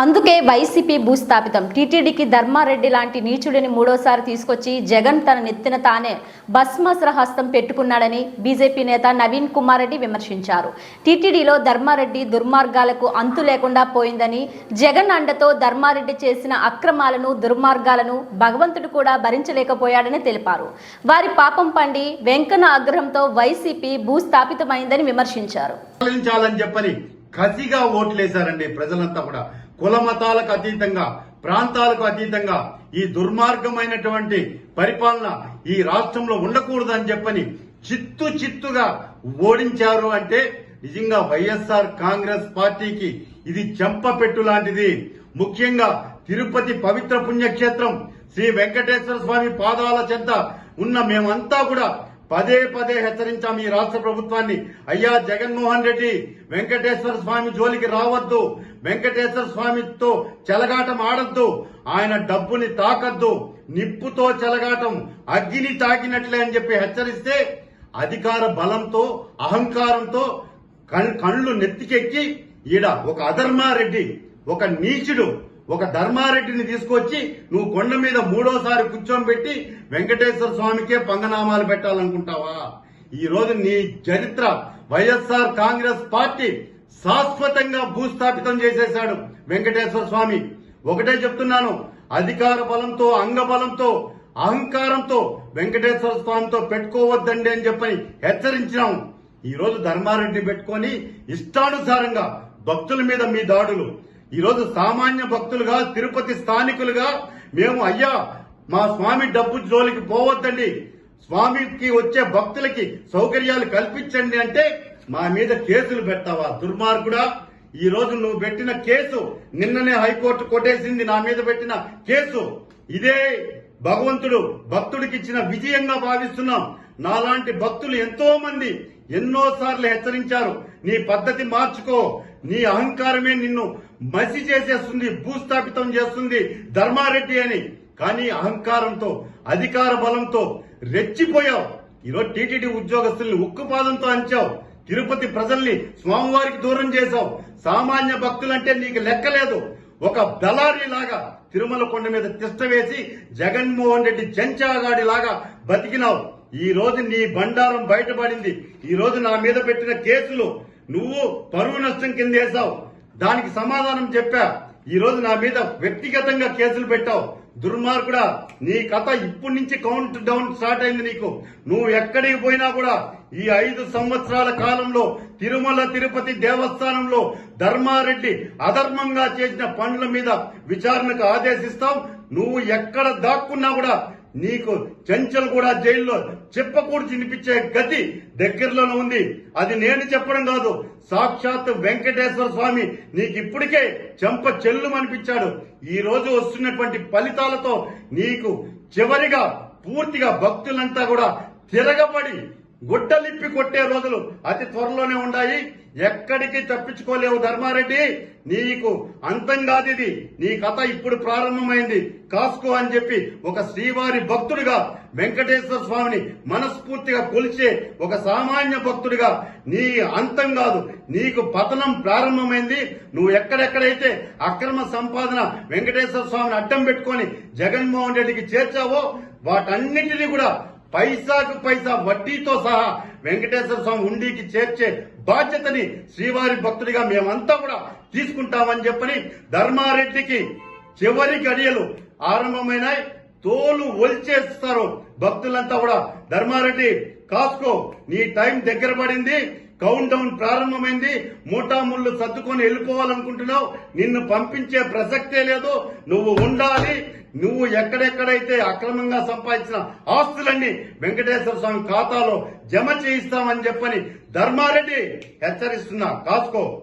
అందుకే వైసీపీ భూస్థాపితం. టీటీడీకి ధర్మారెడ్డి లాంటి నీచుడిని మూడోసారి తీసుకొచ్చి జగన్ తన నెత్తిన తానే భస్మాసుర హస్తం పెట్టుకున్నాడని బీజేపీ నేత నవీన్ కుమార్ రెడ్డి విమర్శించారు. టీటీడీలో ధర్మారెడ్డి దుర్మార్గాలకు అంతు లేకుండా పోయిందని జగన్ అండతో ధర్మారెడ్డి చేసిన అక్రమాలను దుర్మార్గాలను భగవంతుడు కూడా భరించలేకపోయాడని తెలిపారు. వారి పాపం పండి వెంకన్న ఆగ్రహంతో వైసీపీ భూస్థాపితమైందని విమర్శించారు. చెప్పని కసిగా ఓట్లేశారండి ప్రజలంతా కూడా. కుల మతాలకు అతీతంగా ప్రాంతాలకు అతీతంగా ఈ దుర్మార్గమైనటువంటి పరిపాలన ఈ రాష్ట్రంలో ఉండకూడదని చెప్పని చిత్తు చిత్తుగా ఓడించారు అంటే నిజంగా వైఎస్ఆర్ కాంగ్రెస్ పార్టీకి ఇది చెంపపెట్టు లాంటిది. ముఖ్యంగా తిరుపతి పవిత్ర పుణ్యక్షేత్రం శ్రీ వెంకటేశ్వర స్వామి పాదాల చెంత ఉన్న మేమంతా కూడా పదే పదే హెచ్చరించాం ఈ రాష్ట్ర ప్రభుత్వాన్ని. అయ్యా జగన్మోహన్ రెడ్డి వెంకటేశ్వర స్వామి జోలికి రావద్దు. వెంకటేశ్వర స్వామితో చెలగాటం ఆడద్దు. ఆయన డబ్బుని తాకద్దు. నిప్పుతో చెలగాటం అగ్గిని తాకినట్లే అని చెప్పి హెచ్చరిస్తే అధికార బలంతో అహంకారంతో కళ్ళు నెత్తికెక్కి ఈడ ఒక అధర్మారెడ్డి ఒక నీచుడు ఒక ధర్మారెడ్డిని తీసుకొచ్చి నువ్వు కొండ మీద మూడోసారి కూర్చోబెట్టి వెంకటేశ్వర స్వామికే పంగనామాలు పెట్టాలనుకుంటావా? ఈ రోజు నీ చరిత్ర వైఎస్ఆర్ కాంగ్రెస్ పార్టీ శాశ్వతంగా భూస్థాపితం చేసేశాడు వెంకటేశ్వర స్వామి. ఒకటే చెప్తున్నాను అధికార బలంతో అంగబలంతో అహంకారంతో వెంకటేశ్వర స్వామితో పెట్టుకోవద్దండి అని చెప్పని హెచ్చరించినాం. ఈ రోజు ధర్మారెడ్డి పెట్టుకొని ఇష్టానుసారంగా భక్తుల మీద మీ దాడులు ఈరోజు సామాన్య భక్తులుగా తిరుపతి స్థానికులుగా మేము అయ్యా మా స్వామి డబ్బు జోలికి పోవద్దండి. స్వామికి వచ్చే భక్తులకి సౌకర్యాలు కల్పించండి అంటే మా మీద కేసులు పెట్టావా దుర్మార్గుడా? ఈ రోజు నువ్వు పెట్టిన కేసు నిన్ననే హైకోర్టు కొట్టేసింది నా మీద పెట్టిన కేసు. ఇదే భగవంతుడు భక్తుడికి ఇచ్చిన విజయంగా భావిస్తున్నాం. నాలాంటి భక్తులు ఎంతో మంది ఎన్నో సార్లు హెచ్చరించారు. నీ పద్ధతి మార్చుకో. నీ అహంకారమే నిన్ను మసి చేసేస్తుంది భూస్థాపితం చేస్తుంది ధర్మారెడ్డి అని. కానీ అహంకారంతో అధికార బలంతో రెచ్చిపోయావు. ఈరోజు టీటీడీ ఉద్యోగస్తుల్ని ఉక్కుపాదంతో అంచావు. తిరుపతి ప్రజల్ని స్వామివారికి దూరం చేశావు. సామాన్య భక్తులంటే నీకు లెక్కలేదు. ఒక దళారీ లాగా తిరుమల కొండ మీద తిష్ట వేసి జగన్మోహన్ రెడ్డి చెంచాగాడి లాగా బతికినావు. ఈ రోజు నీ బండారం బయటపడింది. ఈ రోజు నా మీద పెట్టిన కేసులు నువ్వు పరువు నష్టం కింద వేసావు దానికి సమాధానం చెప్పా. ఈ రోజు నా మీద వ్యక్తిగతంగా కేసులు పెట్టావు. దుర్మార్గుడా నీ కథ ఇప్పటి నుంచి కౌంట్ డౌన్ స్టార్ట్ అయింది నీకు. నువ్వు ఎక్కడికి పోయినా కూడా ఈ ఐదు సంవత్సరాల కాలంలో తిరుమల తిరుపతి దేవస్థానంలో ధర్మారెడ్డి అధర్మంగా చేసిన పనుల మీద విచారణకు ఆదేశిస్తాం నువ్వు ఎక్కడ దాక్కున్నా కూడా నీకు చెంచల్ కూడా జైల్లో చెప్పకూడు వినిపించే గతి దగ్గరలోనే ఉంది. అది నేను చెప్పడం కాదు. సాక్షాత్ వెంకటేశ్వర స్వామి నీకు ఇప్పటికే చెంప చెల్లు అనిపించాడు. ఈ రోజు వస్తున్నటువంటి ఫలితాలతో నీకు చివరిగా పూర్తిగా భక్తులంతా కూడా తిరగబడి గుడ్డలిప్పి కొట్టే రోజులు అతి త్వరలోనే ఉన్నాయి ఎక్కడికి తప్పించుకోలేవు ధర్మారెడ్డి. నీకు అంతం కాదు ఇది. నీ కథ ఇప్పుడు ప్రారంభమైంది. కాసుకో అని చెప్పి ఒక శ్రీవారి భక్తుడిగా వెంకటేశ్వర స్వామిని మనస్ఫూర్తిగా కొలిచే ఒక సామాన్య భక్తుడిగా నీ అంతం కాదు. నీకు పతనం ప్రారంభమైంది. నువ్వు ఎక్కడెక్కడైతే అక్రమ సంపాదన వెంకటేశ్వర స్వామిని అడ్డం పెట్టుకొని జగన్మోహన్ రెడ్డికి చేర్చావో వాటన్నిటినీ కూడా పైసాకు పైసా వడ్డీతో సహా వెంకటేశ్వర స్వామి ఉండికి చేర్చే బాధ్యతని శ్రీవారి భక్తుడిగా మేమంతా కూడా తీసుకుంటామని చెప్పని ధర్మారెడ్డికి చివరి గడియలు ఆరంభమైనాయి. తోలు ఒలిచేస్తారు. భక్తులంతా కూడా ధర్మారెడ్డి కాస్కో నీ టైం దగ్గర పడింది. కౌంట్ డౌన్ ప్రారంభమైంది. మూటాముళ్ళు సర్దుకొని వెళ్ళిపోవాలనుకుంటున్నావు. నిన్ను పంపించే ప్రసక్తే లేదు. నువ్వు ఉండాలి. నువ్వు ఎక్కడెక్కడైతే అక్రమంగా సంపాదించిన ఆస్తులన్నీ వెంకటేశ్వర స్వామి ఖాతాలో జమ చేయిస్తామని చెప్పని ధర్మారెడ్డి హెచ్చరిస్తున్నా. కాసుకో.